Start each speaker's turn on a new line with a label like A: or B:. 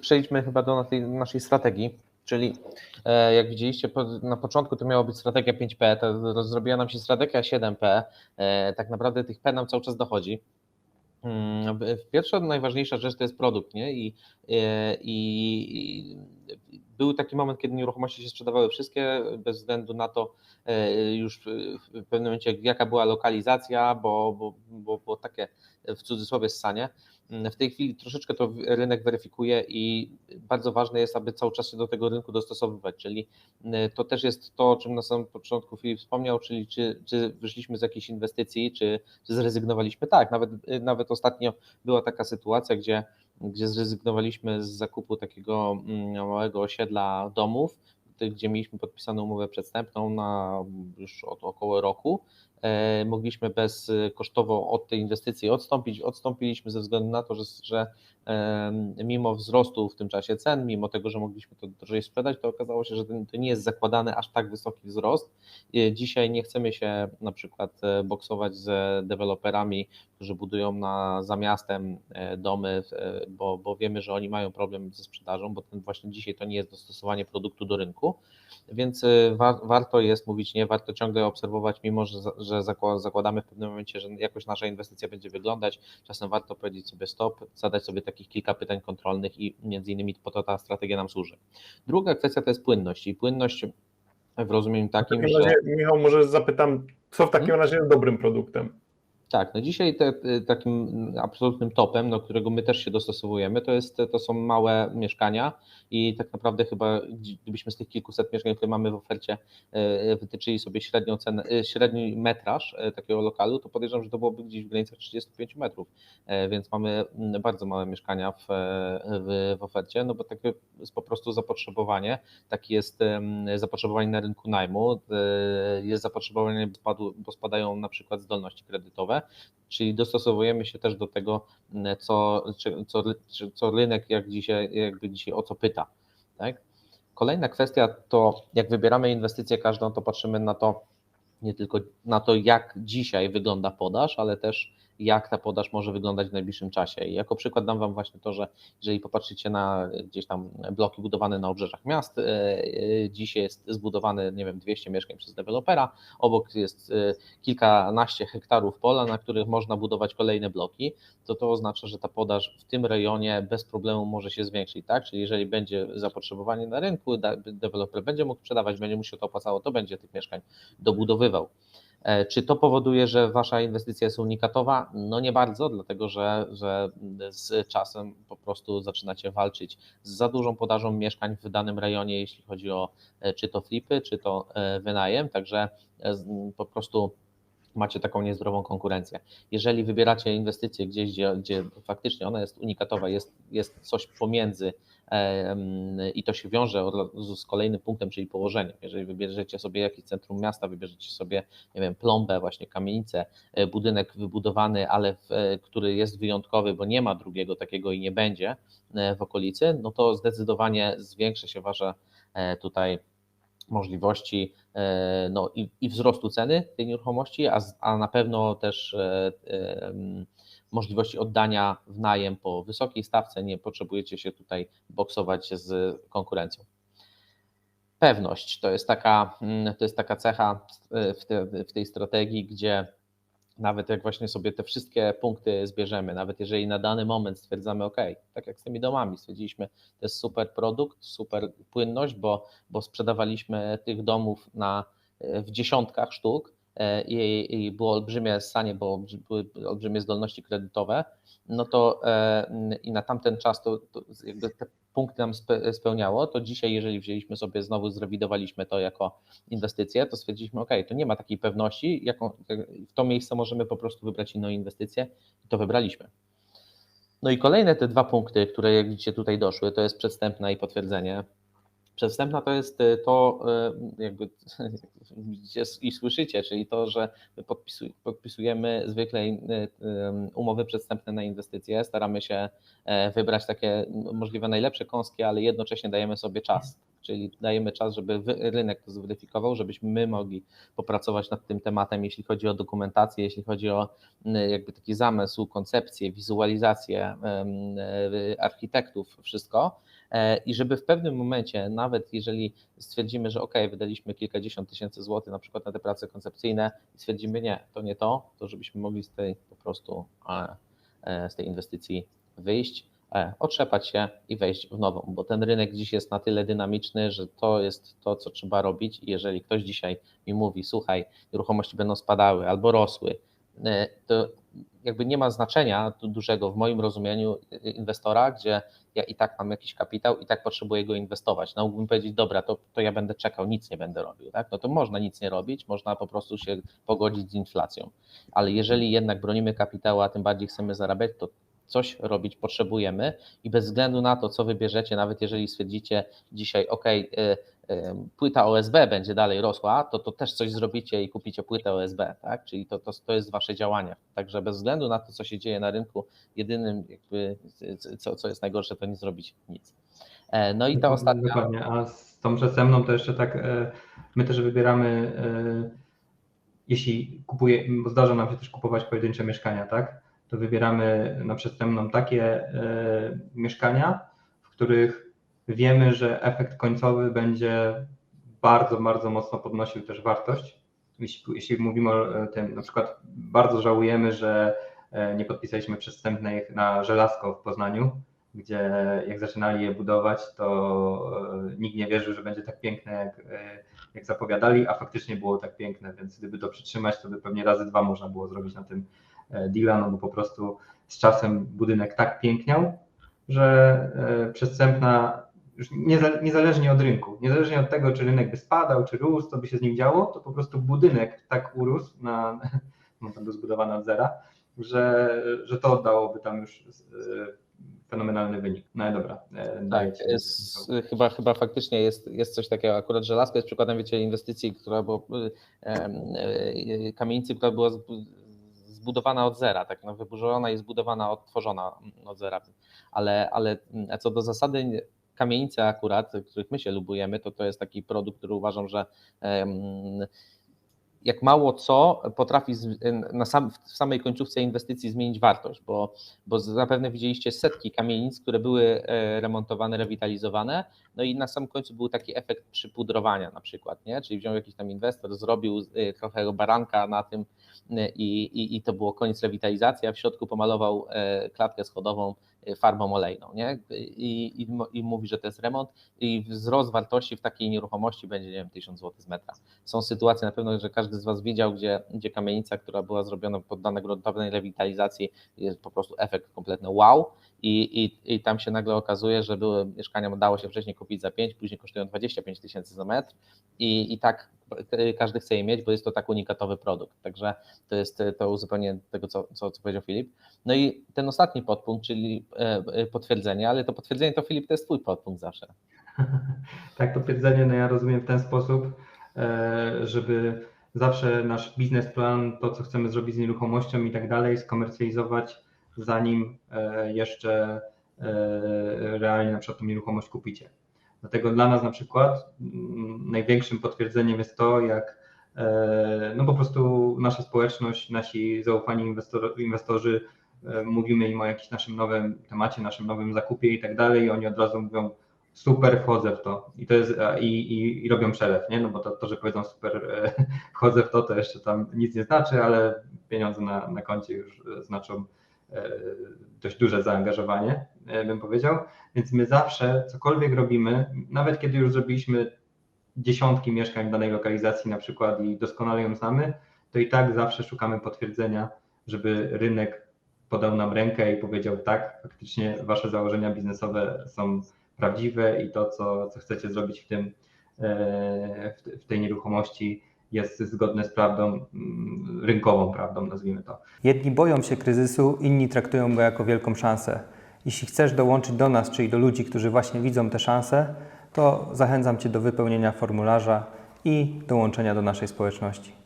A: przejdźmy chyba do naszej, strategii, czyli e, jak widzieliście na początku to miała być strategia 5P, to zrobiła nam się strategia 7P, e, tak naprawdę tych P nam cały czas dochodzi. Mm, pierwsza, najważniejsza rzecz to jest produkt, nie? I, e, i, i był taki moment, kiedy nieruchomości się sprzedawały wszystkie, bez względu na to już w pewnym momencie, jaka była lokalizacja, bo, bo, bo, bo takie w cudzysłowie ssanie. W tej chwili troszeczkę to rynek weryfikuje i bardzo ważne jest, aby cały czas się do tego rynku dostosowywać, czyli y, to też jest to, o czym na samym początku Filip wspomniał, czyli czy, czy wyszliśmy z jakiejś inwestycji, czy, czy zrezygnowaliśmy. Tak, nawet, y, nawet ostatnio była taka sytuacja, gdzie, gdzie zrezygnowaliśmy z zakupu takiego mm, małego osiedla domów, gdzie mieliśmy podpisaną umowę przedstępną na już od około roku E, mogliśmy bezkosztowo od tej inwestycji odstąpić. Odstąpiliśmy ze względu na to, że, że mimo wzrostu w tym czasie cen, mimo tego, że mogliśmy to drożej sprzedać, to okazało się, że to nie jest zakładany aż tak wysoki wzrost. Dzisiaj nie chcemy się na przykład e, boksować z deweloperami, którzy budują na, za miastem e, domy, bo, bo wiemy, że oni mają problem ze sprzedażą, bo ten właśnie dzisiaj to nie jest dostosowanie produktu do rynku, więc wa warto jest mówić nie, warto ciągle obserwować, mimo że, że że zakładamy w pewnym momencie, że jakoś nasza inwestycja będzie wyglądać. Czasem warto powiedzieć sobie stop, zadać sobie takich kilka pytań kontrolnych i między innymi po to ta strategia nam służy. Druga kwestia to jest płynność i płynność w rozumieniu takim,
B: w takim razie, że... Michał, może zapytam, co w takim hmm? razie jest dobrym produktem?
A: Tak, no dzisiaj te, takim absolutnym topem, do którego my też się dostosowujemy, to, jest, to są małe mieszkania i tak naprawdę chyba gdybyśmy z tych kilkuset mieszkań, które mamy w ofercie e, wytyczyli sobie średnią cenę, średni metraż takiego lokalu, to podejrzewam, że to byłoby gdzieś w granicach 35 metrów, więc mamy bardzo małe mieszkania w, w, w ofercie, no bo takie jest po prostu zapotrzebowanie, takie jest zapotrzebowanie na rynku najmu, jest zapotrzebowanie, bo spadają na przykład zdolności kredytowe, czyli dostosowujemy się też do tego, mm, co, co, co rynek jak dzisiaj, jakby dzisiaj o co pyta. Tak? Kolejna kwestia to, jak wybieramy inwestycję każdą, to patrzymy na to, nie tylko na to, jak dzisiaj wygląda podaż, ale też jak ta podaż może wyglądać w najbliższym czasie. I jako przykład dam Wam właśnie to, że jeżeli popatrzycie na gdzieś tam bloki budowane na obrzeżach miast, e, e, dzisiaj jest zbudowane, nie wiem, 200 mieszkań przez dewelopera, obok jest e, kilkanaście hektarów pola, na których można budować kolejne bloki, to to oznacza, że ta podaż w tym rejonie bez problemu może się zwiększyć, tak? Czyli jeżeli będzie zapotrzebowanie na rynku, deweloper będzie mógł sprzedawać, będzie mu się to opłacało, to będzie tych mieszkań dobudowywał. E, czy to powoduje, że wasza inwestycja jest unikatowa? No nie bardzo, dlatego że, że z czasem po prostu zaczynacie walczyć z za dużą podażą mieszkań w danym rejonie, jeśli chodzi o e, czy to flipy, czy to e, wynajem, także po prostu macie taką niezdrową konkurencję. Jeżeli wybieracie inwestycję gdzieś, gdzie, gdzie faktycznie ona jest unikatowa, jest, jest coś pomiędzy i to się wiąże z kolejnym punktem, czyli położeniem. Jeżeli wybierzecie sobie jakieś centrum miasta, wybierzecie sobie, nie wiem, plombę, właśnie kamienicę, e, budynek wybudowany, ale w, e, który jest wyjątkowy, bo nie ma drugiego takiego i nie będzie e, w okolicy, no to zdecydowanie zwiększy się wasze tutaj możliwości no, i, i wzrostu ceny tej nieruchomości, a, a na pewno też możliwości oddania w najem po wysokiej stawce, nie potrzebujecie się tutaj boksować z konkurencją. Pewność to jest taka, mm, to jest taka cecha w, te, w tej strategii, gdzie nawet jak właśnie sobie te wszystkie punkty zbierzemy, nawet jeżeli na dany moment stwierdzamy, OK, tak jak z tymi domami, stwierdziliśmy, to jest super produkt, super płynność, bo, bo sprzedawaliśmy tych domów na, w dziesiątkach sztuk, E, i, i było olbrzymie stanie, bo były olbrzymie zdolności kredytowe, no to e, i na tamten czas to, to jakby te punkty nam spełniało, to dzisiaj, jeżeli wzięliśmy sobie, znowu zrewidowaliśmy to jako inwestycję, to stwierdziliśmy, ok, to nie ma takiej pewności, jaką w to miejsce możemy po prostu wybrać inną inwestycję i to wybraliśmy. No i kolejne te dwa punkty, które jak widzicie tutaj doszły, to jest przedstępna i potwierdzenie. Przestępna to jest y, to, y, jakby i słyszycie, czyli to, że podpisujemy zwykle y, umowy przedstępne na inwestycje, staramy się e, wybrać takie możliwe najlepsze kąski, ale jednocześnie dajemy sobie czas. Czyli dajemy czas, żeby rynek to zweryfikował, żebyśmy my mogli popracować nad tym tematem, jeśli chodzi o dokumentację, jeśli chodzi o jakby taki zamysł, koncepcję, wizualizację y, architektów, wszystko. E, I żeby w pewnym momencie, nawet jeżeli stwierdzimy, że ok, wydaliśmy kilkadziesiąt tysięcy złotych na przykład na te prace koncepcyjne i stwierdzimy nie, to nie to, to żebyśmy mogli z tej po prostu e, e, z tej inwestycji wyjść, otrzepać się i wejść w nową, bo ten rynek dziś jest na tyle dynamiczny, że to jest to, co trzeba robić i jeżeli ktoś dzisiaj mi mówi, słuchaj, nieruchomości będą spadały albo rosły, to jakby nie ma znaczenia dużego w moim rozumieniu e, inwestora, gdzie ja i tak mam jakiś kapitał i tak potrzebuję go inwestować. No mógłbym powiedzieć, dobra, to, to ja będę czekał, nic nie będę robił, tak? No to można nic nie robić, można po prostu się pogodzić z inflacją. Ale jeżeli jednak bronimy kapitału, a tym bardziej chcemy zarabiać, to coś robić potrzebujemy i bez względu na to, co wybierzecie, nawet jeżeli stwierdzicie dzisiaj, ok, płyta OSB będzie dalej rosła, to, to też coś zrobicie i kupicie płytę OSB, tak? Czyli to, to, to jest wasze działanie. Także bez względu na to, co się dzieje na rynku, jedynym jakby, co, co jest najgorsze, to nie zrobić nic. E, No i ta ostatnia.
C: Dokładnie, a z tą przestrzemną to jeszcze tak, e, my też wybieramy, e, jeśli kupuje, bo zdarza nam się też kupować pojedyncze mieszkania, tak, to wybieramy na przestrzemną takie mieszkania, w których wiemy, że efekt końcowy będzie bardzo, bardzo mocno podnosił też wartość. Jeśli, jeśli mówimy o e, tym, na przykład bardzo żałujemy, że e, nie podpisaliśmy przestępnej na żelazko w Poznaniu, gdzie jak zaczynali je budować, to e, nikt nie wierzył, że będzie tak piękne, jak, jak zapowiadali, a faktycznie było tak piękne, więc gdyby to przytrzymać, to by pewnie razy dwa można było zrobić na tym deala, no bo po prostu z czasem budynek tak piękniał, że przestępna już nieza- niezależnie od rynku, niezależnie od tego, czy rynek by spadał, czy rósł, co by się z nim działo, to po prostu budynek tak urósł, na, no tam był zbudowany od zera, że, że to dałoby tam już e, fenomenalny wynik. No ale dobra. e,
A: Tak, jest, chyba, chyba faktycznie jest, jest coś takiego. Akurat żelazko jest przykładem, wiecie, inwestycji, która była, e, kamienicy, która była zbu- zbudowana od zera, tak no, wyburzona i zbudowana, odtworzona od zera. Ale, ale co do zasady kamienice akurat, których my się lubujemy, to to jest taki produkt, który uważam, że jak mało co potrafi na sam, w samej końcówce inwestycji zmienić wartość, bo, bo zapewne widzieliście setki kamienic, które były e, remontowane, rewitalizowane, no i na samym końcu był taki efekt przypudrowania na przykład, nie? czyli wziął jakiś tam inwestor, zrobił e, trochę baranka na tym e, i, i, i to było koniec rewitalizacji, a w środku pomalował klatkę schodową farbą olejną nie? I, i, i mówi, że to jest remont i wzrost wartości w takiej nieruchomości będzie, nie wiem, 1000 zł z metra. Są sytuacje na pewno, że każdy z Was widział, gdzie, gdzie kamienica, która była zrobiona poddana gruntownej rewitalizacji, jest po prostu efekt kompletny wow i, i, i tam się nagle okazuje, że były mieszkania, dało się wcześniej kupić za 5, później kosztują 25 tysięcy za metr i, i tak każdy chce je mieć, bo jest to tak unikatowy produkt. Także to jest to uzupełnienie tego, co, co, co powiedział Filip. No i ten ostatni podpunkt, czyli e, e, potwierdzenie, ale to potwierdzenie to Filip, to jest Twój podpunkt zawsze.
C: Tak, potwierdzenie, no ja rozumiem w ten sposób, e, żeby zawsze nasz biznesplan, to co chcemy zrobić z nieruchomością i tak dalej, skomercjalizować, zanim e, jeszcze e, realnie na przykład tą nieruchomość kupicie. Dlatego dla nas na przykład mm, największym potwierdzeniem jest to, jak e, no po prostu nasza społeczność, nasi zaufani inwestor, inwestorzy, e, mówimy im o jakimś naszym nowym temacie, naszym nowym zakupie i tak dalej i oni od razu mówią, super wchodzę w to i to jest i, i, i robią przelew, nie? No bo to, to że powiedzą super e, wchodzę w to, to jeszcze tam nic nie znaczy, ale pieniądze na, na koncie już znaczą dość duże zaangażowanie, e, bym powiedział. Więc my zawsze cokolwiek robimy, nawet kiedy już zrobiliśmy dziesiątki mieszkań w danej lokalizacji na przykład i doskonale ją znamy, to i tak zawsze szukamy potwierdzenia, żeby rynek podał nam rękę i powiedział tak, faktycznie wasze założenia biznesowe są prawdziwe i to, co, co chcecie zrobić w, tym, e, w tej nieruchomości jest zgodne z prawdą, mm, rynkową prawdą, nazwijmy to.
D: Jedni boją się kryzysu, inni traktują go jako wielką szansę. Jeśli chcesz dołączyć do nas, czyli do ludzi, którzy właśnie widzą tę szansę, to zachęcam Cię do wypełnienia formularza i dołączenia do naszej społeczności.